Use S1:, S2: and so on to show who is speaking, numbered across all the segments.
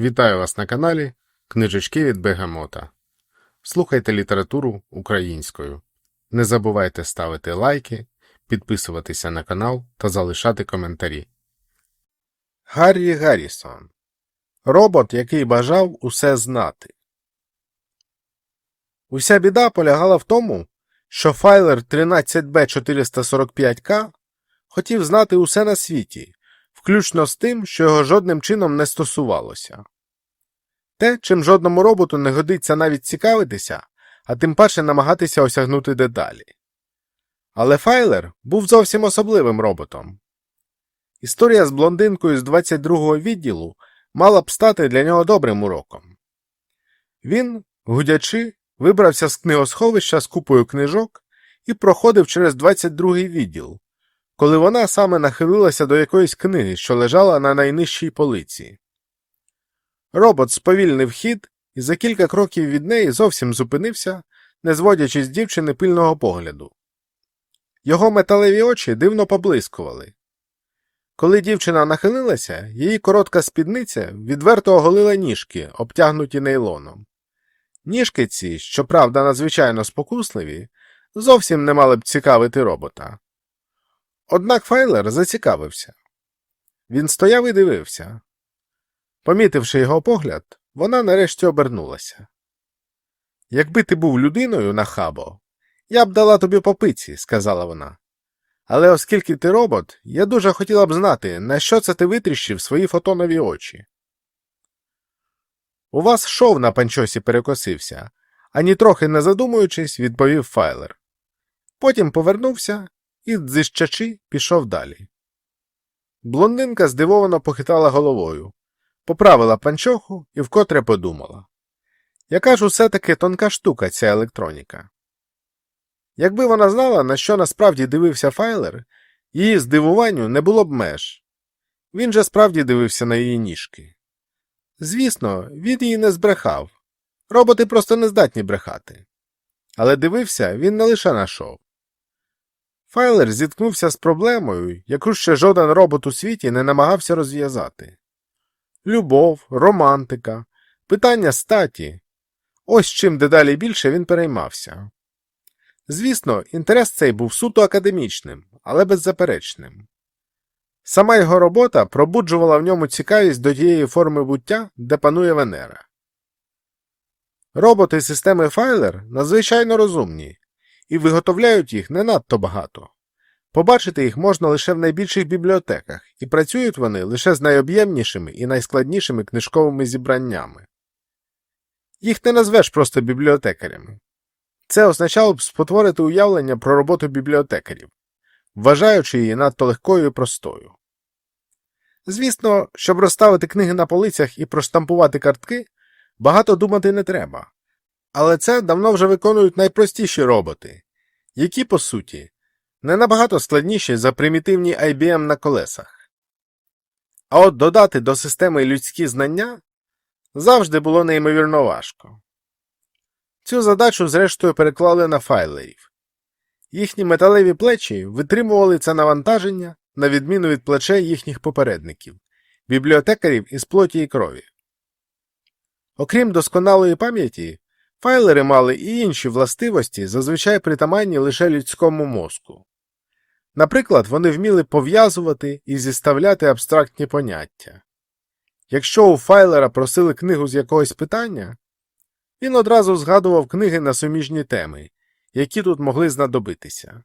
S1: Вітаю вас на каналі Книжечки від Бегамота. Слухайте літературу українською. Не забувайте ставити лайки, підписуватися на канал та залишати коментарі. Гаррі Гаррісон Робот, який бажав усе знати. Уся біда полягала в тому, що файлер 13B445К хотів знати усе на світі, включно з тим, що його жодним чином не стосувалося. Те, чим жодному роботу не годиться навіть цікавитися, а тим паче намагатися осягнути деталі. Але Файлер був зовсім особливим роботом. Історія з блондинкою з 22-го відділу мала б стати для нього добрим уроком. Він, гудячи, вибрався з книгосховища з купою книжок і проходив через 22-й відділ, коли вона саме нахилилася до якоїсь книги, що лежала на найнижчій полиці. Робот сповільнив хід і за кілька кроків від неї зовсім зупинився, не зводячи з дівчини пильного погляду. Його металеві очі дивно поблискували. Коли дівчина нахилилася, її коротка спідниця відверто оголила ніжки, обтягнуті нейлоном. Ніжки ці, щоправда, надзвичайно спокусливі, зовсім не мали б цікавити робота. Однак Файлер зацікавився. Він стояв і дивився. Помітивши його погляд, вона нарешті обернулася. Якби ти був людиною нахабо, я б дала тобі попиці, сказала вона. Але оскільки ти робот, я дуже хотіла б знати, на що це ти витріщив свої фотонові очі. У вас шов на панчосі перекосився, ані трохи не задумуючись, відповів Файлер. Потім повернувся і, дзищачи, пішов далі. Блондинка здивовано похитала головою, поправила панчоху і вкотре подумала. Яка ж усе таки тонка штука ця електроніка? Якби вона знала, на що насправді дивився Файлер, її здивуванню не було б меж. Він же справді дивився на її ніжки. Звісно, він її не збрехав. Роботи просто не здатні брехати. Але дивився він не лише на шоу. Файлер зіткнувся з проблемою, яку ще жоден робот у світі не намагався розв'язати. Любов, романтика, питання статі ось чим дедалі більше він переймався. Звісно, інтерес цей був суто академічним, але беззаперечним. Сама його робота пробуджувала в ньому цікавість до тієї форми буття, де панує Венера. Роботи системи Файлер надзвичайно розумні і виготовляють їх не надто багато. Побачити їх можна лише в найбільших бібліотеках, і працюють вони лише з найоб'ємнішими і найскладнішими книжковими зібраннями. Їх не назвеш просто бібліотекарями. Це означало б спотворити уявлення про роботу бібліотекарів, вважаючи її надто легкою і простою. Звісно, щоб розставити книги на полицях і проштампувати картки, багато думати не треба. Але це давно вже виконують найпростіші роботи, які, по суті, не набагато складніші за примітивні IBM на колесах. А от додати до системи людські знання завжди було неймовірно важко. Цю задачу, зрештою, переклали на файлерів. Їхні металеві плечі витримували це навантаження, на відміну від плечей їхніх попередників, бібліотекарів із плоті і крові. Окрім досконалої пам'яті, файлери мали і інші властивості, зазвичай притаманні лише людському мозку. Наприклад, вони вміли пов'язувати і зіставляти абстрактні поняття. Якщо у файлера просили книгу з якогось питання, він одразу згадував книги на суміжні теми, які тут могли знадобитися.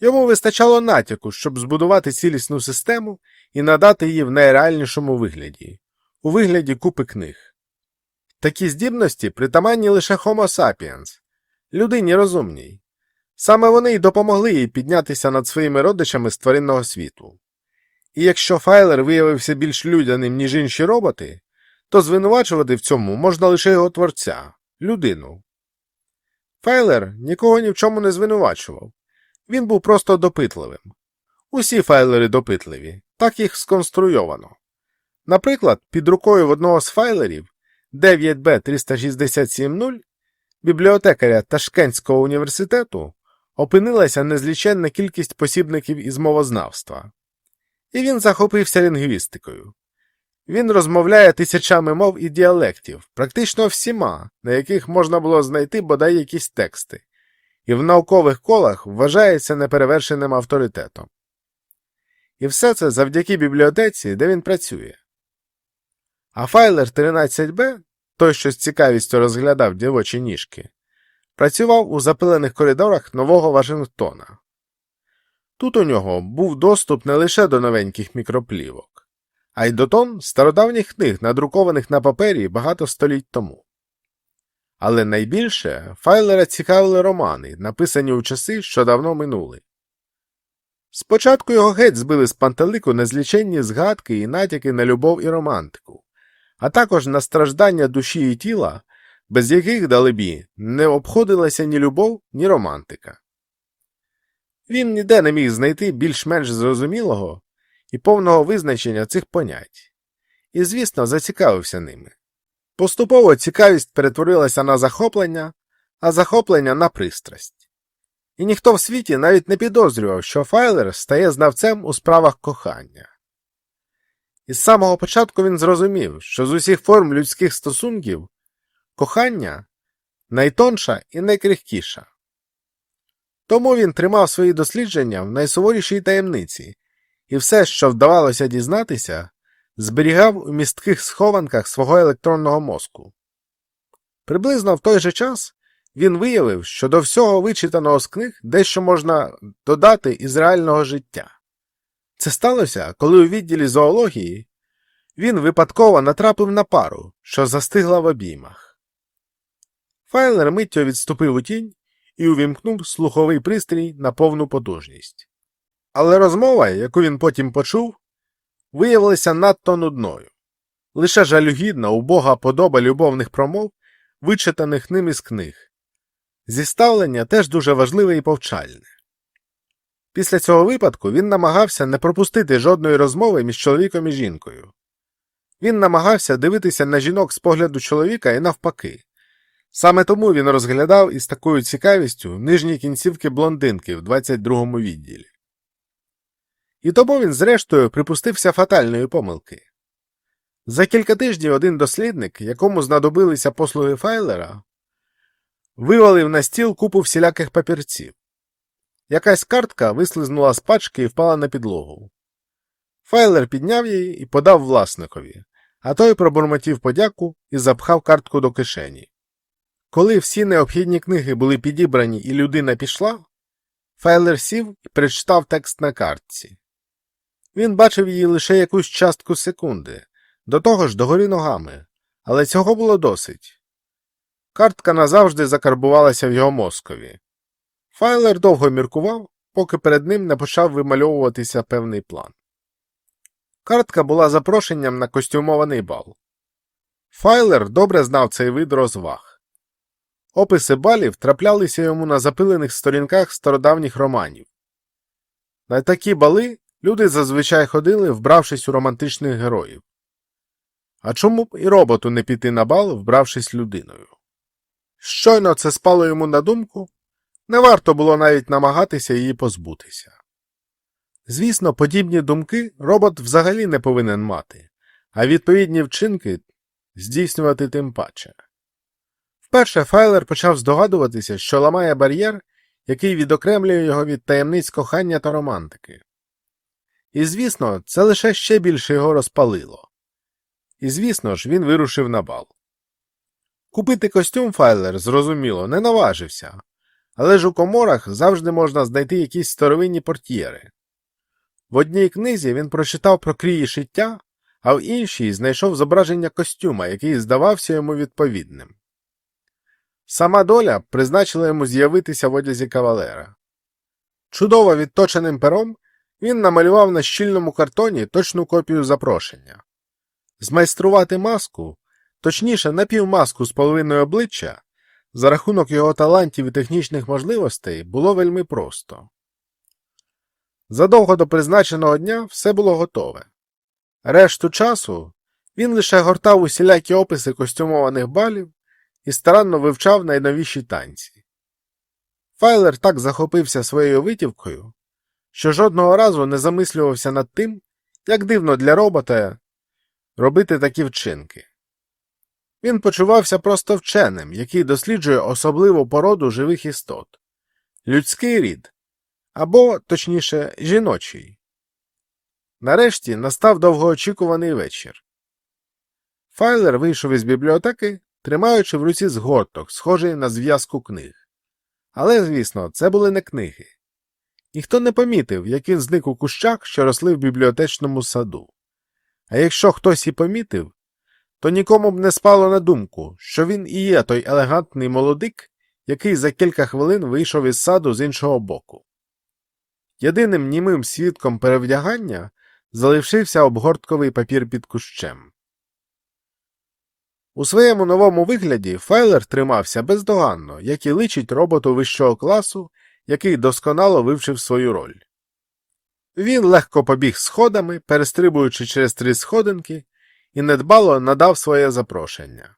S1: Йому вистачало натяку, щоб збудувати цілісну систему і надати її в найреальнішому вигляді у вигляді купи книг. Такі здібності притаманні лише Homo sapiens, людині розумній. Саме вони й допомогли їй піднятися над своїми родичами з тваринного світу. І якщо Файлер виявився більш людяним, ніж інші роботи, то звинувачувати в цьому можна лише його творця, людину. Файлер нікого ні в чому не звинувачував. Він був просто допитливим. Усі файлери допитливі, так їх сконструйовано. Наприклад, під рукою в одного з файлерів 9B3670 бібліотекаря Ташкентського університету опинилася незліченна кількість посібників із мовознавства. І він захопився лінгвістикою. Він розмовляє тисячами мов і діалектів, практично всіма, на яких можна було знайти бодай якісь тексти, і в наукових колах вважається неперевершеним авторитетом. І все це завдяки бібліотеці, де він працює. А файлер 13Б, той, що з цікавістю розглядав дівочі ніжки, працював у запилених коридорах Нового Вашингтона. Тут у нього був доступ не лише до новеньких мікроплівок, а й до тон стародавніх книг, надрукованих на папері багато століть тому. Але найбільше файлера цікавили романи, написані у часи, що давно минули. Спочатку його геть збили з пантелику незліченні згадки і натяки на любов і романтику, а також на страждання душі і тіла, без яких, далебі, не обходилася ні любов, ні романтика. Він ніде не міг знайти більш-менш зрозумілого і повного визначення цих понять, і, звісно, зацікавився ними. Поступово цікавість перетворилася на захоплення, а захоплення на пристрасть. І ніхто в світі навіть не підозрював, що Файлер стає знавцем у справах кохання. Із самого початку він зрозумів, що з усіх форм людських стосунків кохання найтонша і найкрихкіша. Тому він тримав свої дослідження в найсуворішій таємниці, і все, що вдавалося дізнатися, зберігав у містких схованках свого електронного мозку. Приблизно в той же час він виявив, що до всього вичитаного з книг дещо можна додати із реального життя. Це сталося, коли у відділі зоології він випадково натрапив на пару, що застигла в обіймах. Файлер миттю відступив у тінь і увімкнув слуховий пристрій на повну потужність. Але розмова, яку він потім почув, виявилася надто нудною. Лише жалюгідна, убога подоба любовних промов, вичитаних ним із книг. Зіставлення теж дуже важливе і повчальне. Після цього випадку він намагався не пропустити жодної розмови між чоловіком і жінкою. Він намагався дивитися на жінок з погляду чоловіка і навпаки. Саме тому він розглядав із такою цікавістю нижні кінцівки блондинки в 22-му відділі. І тому він, зрештою, припустився фатальної помилки. За кілька тижнів один дослідник, якому знадобилися послуги Файлера, вивалив на стіл купу всіляких папірців. Якась картка вислизнула з пачки і впала на підлогу. Файлер підняв її і подав власникові, а той пробурмотів подяку і запхав картку до кишені. Коли всі необхідні книги були підібрані і людина пішла, Файлер сів і прочитав текст на картці. Він бачив її лише якусь частку секунди, до того ж догорі ногами, але цього було досить. Картка назавжди закарбувалася в його мозкові. Файлер довго міркував, поки перед ним не почав вимальовуватися певний план. Картка була запрошенням на костюмований бал. Файлер добре знав цей вид розваг. Описи балів траплялися йому на запилених сторінках стародавніх романів. На такі бали люди зазвичай ходили, вбравшись у романтичних героїв. А чому б і роботу не піти на бал, вбравшись людиною? Щойно це спало йому на думку, не варто було навіть намагатися її позбутися. Звісно, подібні думки робот взагалі не повинен мати, а відповідні вчинки здійснювати тим паче. Вперше Файлер почав здогадуватися, що ламає бар'єр, який відокремлює його від таємниць кохання та романтики. І, звісно, це лише ще більше його розпалило. І, звісно ж, він вирушив на бал. Купити костюм Файлер, зрозуміло, не наважився, але ж у коморах завжди можна знайти якісь старовинні портьєри. В одній книзі він прочитав про крії шиття, а в іншій знайшов зображення костюма, який здавався йому відповідним. Сама доля призначила йому з'явитися в одязі кавалера. Чудово відточеним пером він намалював на щільному картоні точну копію запрошення. Змайструвати маску, точніше напівмаску з половиною обличчя, за рахунок його талантів і технічних можливостей було вельми просто. Задовго до призначеного дня все було готове. Решту часу він лише гортав усілякі описи костюмованих балів і старанно вивчав найновіші танці. Файлер так захопився своєю витівкою, що жодного разу не замислювався над тим, як дивно для робота робити такі вчинки. Він почувався просто вченим, який досліджує особливу породу живих істот людський рід або, точніше, жіночий. Нарешті настав довгоочікуваний вечір. Файлер вийшов із бібліотеки, тримаючи в руці згорток, схожий на зв'язку книг. Але, звісно, це були не книги. Ніхто не помітив, як він зник у кущах, що росли в бібліотечному саду. А якщо хтось і помітив, то нікому б не спало на думку, що він і є той елегантний молодик, який за кілька хвилин вийшов із саду з іншого боку. Єдиним німим свідком перевдягання залишився обгортковий папір під кущем. У своєму новому вигляді Файлер тримався бездоганно, як і личить роботу вищого класу, який досконало вивчив свою роль. Він легко побіг сходами, перестрибуючи через три сходинки, і недбало надав своє запрошення.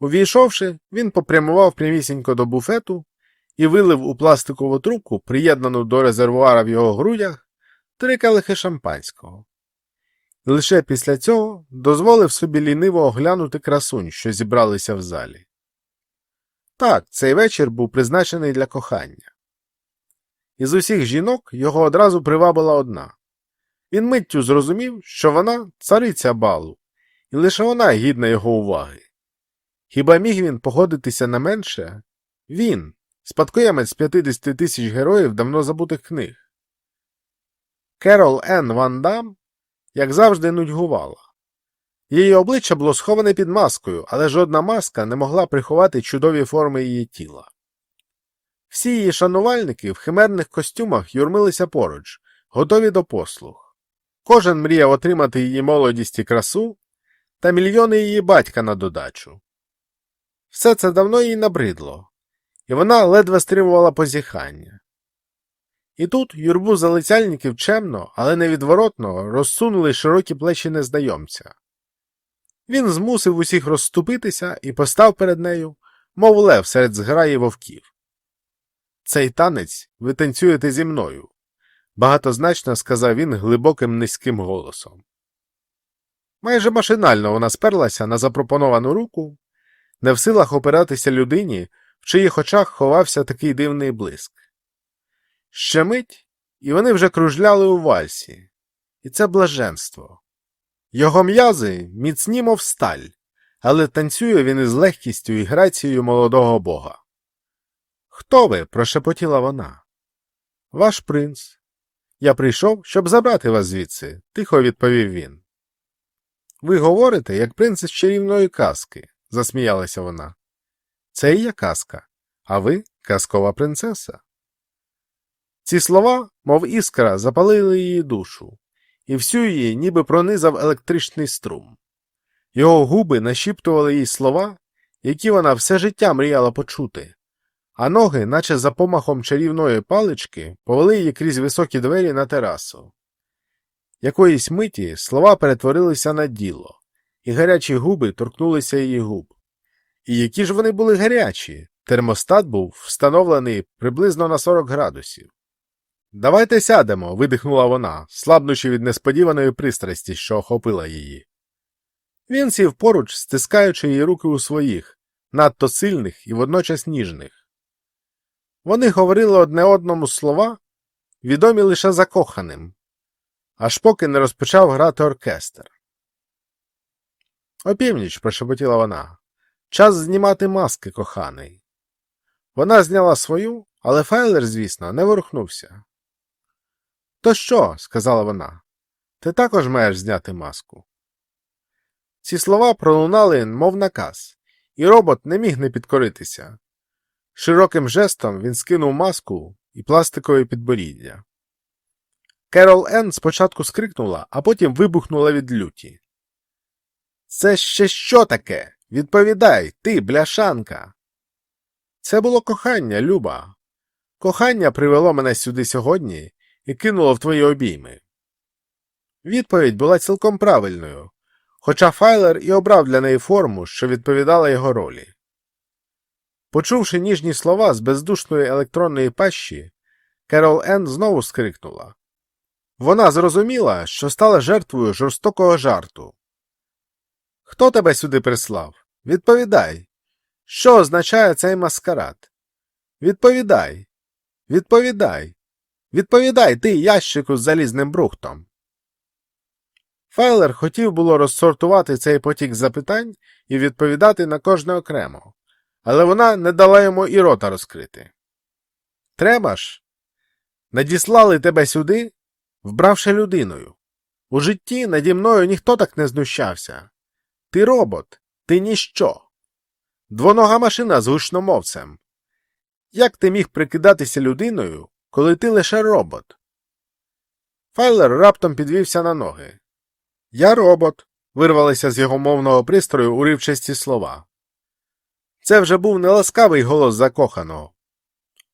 S1: Увійшовши, він попрямував прямісінько до буфету і вилив у пластикову трубку, приєднану до резервуара в його грудях, три калихи шампанського. Лише після цього дозволив собі ліниво оглянути красунь, що зібралися в залі. Так, цей вечір був призначений для кохання. Із усіх жінок його одразу привабила одна. Він миттю зрозумів, що вона цариця балу, і лише вона гідна його уваги. Хіба міг він погодитися на менше? Він, спадкоємець 50 тисяч героїв давно забутих книг. Керол Н. Ван Дам, як завжди, нудьгувала. Її обличчя було сховане під маскою, але жодна маска не могла приховати чудові форми її тіла. Всі її шанувальники в химерних костюмах юрмилися поруч, готові до послуг. Кожен мріяв отримати її молодість і красу, та мільйони її батька на додачу. Все це давно їй набридло, і вона ледве стримувала позіхання. І тут юрбу залицяльників чемно, але невідворотно розсунули широкі плечі незнайомця. Він змусив усіх розступитися і постав перед нею, мов лев серед зграї вовків. Цей танець ви танцюєте зі мною, багатозначно сказав він глибоким низьким голосом. Майже машинально вона сперлася на запропоновану руку, не в силах опиратися людині, в чиїх очах ховався такий дивний блиск. Ще мить, і вони вже кружляли у вальсі, і це блаженство. Його м'язи міцні, мов сталь, але танцює він із легкістю і грацією молодого бога. Хто ви? прошепотіла вона. Ваш принц. Я прийшов, щоб забрати вас звідси, тихо відповів він. Ви говорите, як принц із чарівної казки, засміялася вона. Це і є казка, а ви казкова принцеса. Ці слова, мов іскра, запалили її душу, і всю її ніби пронизав електричний струм. Його губи нашіптували їй слова, які вона все життя мріяла почути, а ноги, наче за помахом чарівної палички, повели її крізь високі двері на терасу. Якоїсь миті слова перетворилися на діло, і гарячі губи торкнулися її губ. І які ж вони були гарячі, термостат був встановлений приблизно на 40 градусів. Давайте сядемо, видихнула вона, слабнучи від несподіваної пристрасті, що охопила її. Він сів поруч, стискаючи її руки у своїх, надто сильних і водночас ніжних. Вони говорили одне одному слова, відомі лише закоханим, аж поки не розпочав грати оркестр. Опівніч, прошепотіла вона. Час знімати маски, коханий. Вона зняла свою, але Файлер, звісно, не ворухнувся. То що? сказала вона. Ти також маєш зняти маску. Ці слова пролунали, мов наказ, і робот не міг не підкоритися. Широким жестом він скинув маску і пластикове підборіддя. Керол Енн спочатку скрикнула, а потім вибухнула від люті. Це ще що таке? Відповідай, ти, бляшанка. Це було кохання, Люба. Кохання привело мене сюди сьогодні і кинуло в твої обійми. Відповідь була цілком правильною, хоча Файлер і обрав для неї форму, що відповідала його ролі. Почувши ніжні слова з бездушної електронної пащі, Керол Енн знову скрикнула. Вона зрозуміла, що стала жертвою жорстокого жарту. Хто тебе сюди прислав? Відповідай. Що означає цей маскарад? Відповідай. Відповідай. Відповідай ти, ящику з залізним брухтом. Файлер хотів було розсортувати цей потік запитань і відповідати на кожне окремо, але вона не дала йому і рота розкрити. Треба ж. Надіслали тебе сюди, вбравши людиною. У житті наді мною ніхто так не знущався. Ти робот, ти ніщо. Двонога машина з гучномовцем. Як ти міг прикидатися людиною, коли ти лише робот? Файлер раптом підвівся на ноги. Я робот, вирвалися з його мовного пристрою уривчасті слова. Це вже був не ласкавий голос закоханого,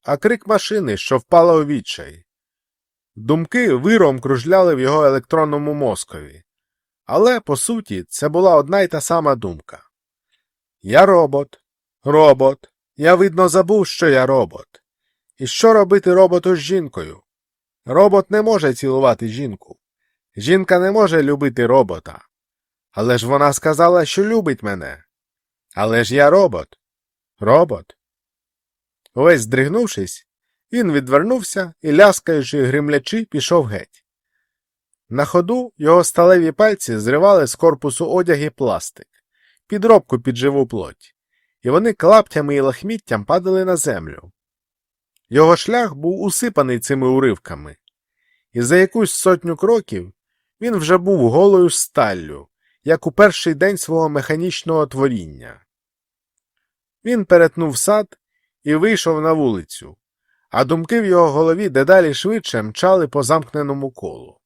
S1: а крик машини, що впала у відчай. Думки виром кружляли в його електронному мозкові. Але, по суті, це була одна й та сама думка. Я робот, робот. Я, видно, забув, що я робот. І що робити роботу з жінкою? Робот не може цілувати жінку. Жінка не може любити робота. Але ж вона сказала, що любить мене. Але ж я робот. Робот. Увесь здригнувшись, він відвернувся і, ляскаючи гримлячи, пішов геть. На ходу його сталеві пальці зривали з корпусу одяги пластик, підробку під живу плоть, і вони клаптями і лахміттям падали на землю. Його шлях був усипаний цими уривками, і за якусь сотню кроків він вже був голою сталлю, як у перший день свого механічного творіння. Він перетнув сад і вийшов на вулицю, а думки в його голові дедалі швидше мчали по замкненому колу.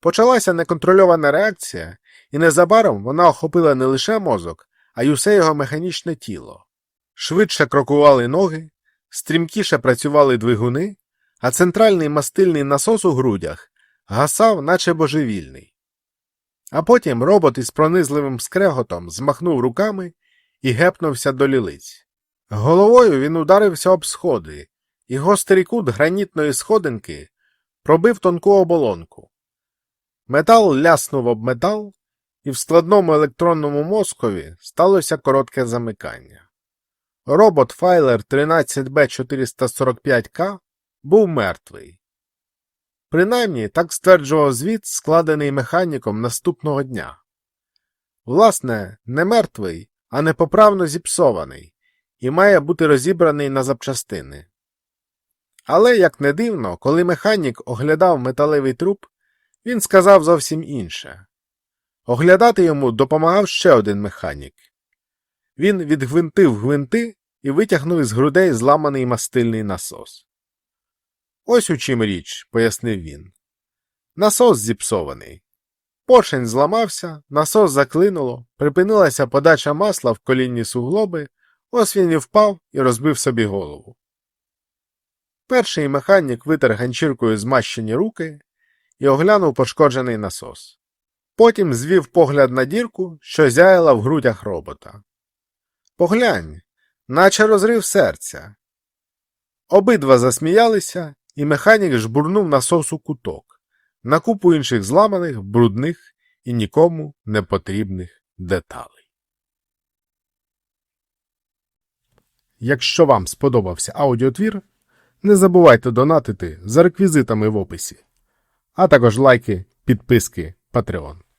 S1: Почалася неконтрольована реакція, і незабаром вона охопила не лише мозок, а й усе його механічне тіло. Швидше крокували ноги, стрімкіше працювали двигуни, а центральний мастильний насос у грудях гасав, наче божевільний. А потім робот із пронизливим скреготом змахнув руками і гепнувся до лілиць. Головою він ударився об сходи, і гострий кут гранітної сходинки пробив тонку оболонку. Метал ляснув об метал, і в складному електронному мозкові сталося коротке замикання. Робот Файлер 13B445K був мертвий. Принаймні, так стверджував звіт, складений механіком наступного дня. Власне, не мертвий, а непоправно зіпсований, і має бути розібраний на запчастини. Але, як не дивно, коли механік оглядав металевий труп, він сказав зовсім інше. Оглядати йому допомагав ще один механік. Він відгвинтив гвинти і витягнув із грудей зламаний мастильний насос. Ось у чим річ, пояснив він. Насос зіпсований. Поршень зламався, насос заклинуло, припинилася подача масла в колінні суглоби, ось він і впав і розбив собі голову. Перший механік витер ганчіркою змащені руки і оглянув пошкоджений насос. Потім звів погляд на дірку, що зяяла в грудях робота. Поглянь, наче розрив серця. Обидва засміялися, і механік жбурнув насос у куток, на купу інших зламаних, брудних і нікому не потрібних деталей. Якщо вам сподобався аудіотвір, не забувайте донатити за реквізитами в описі, а також лайки, підписки, Patreon.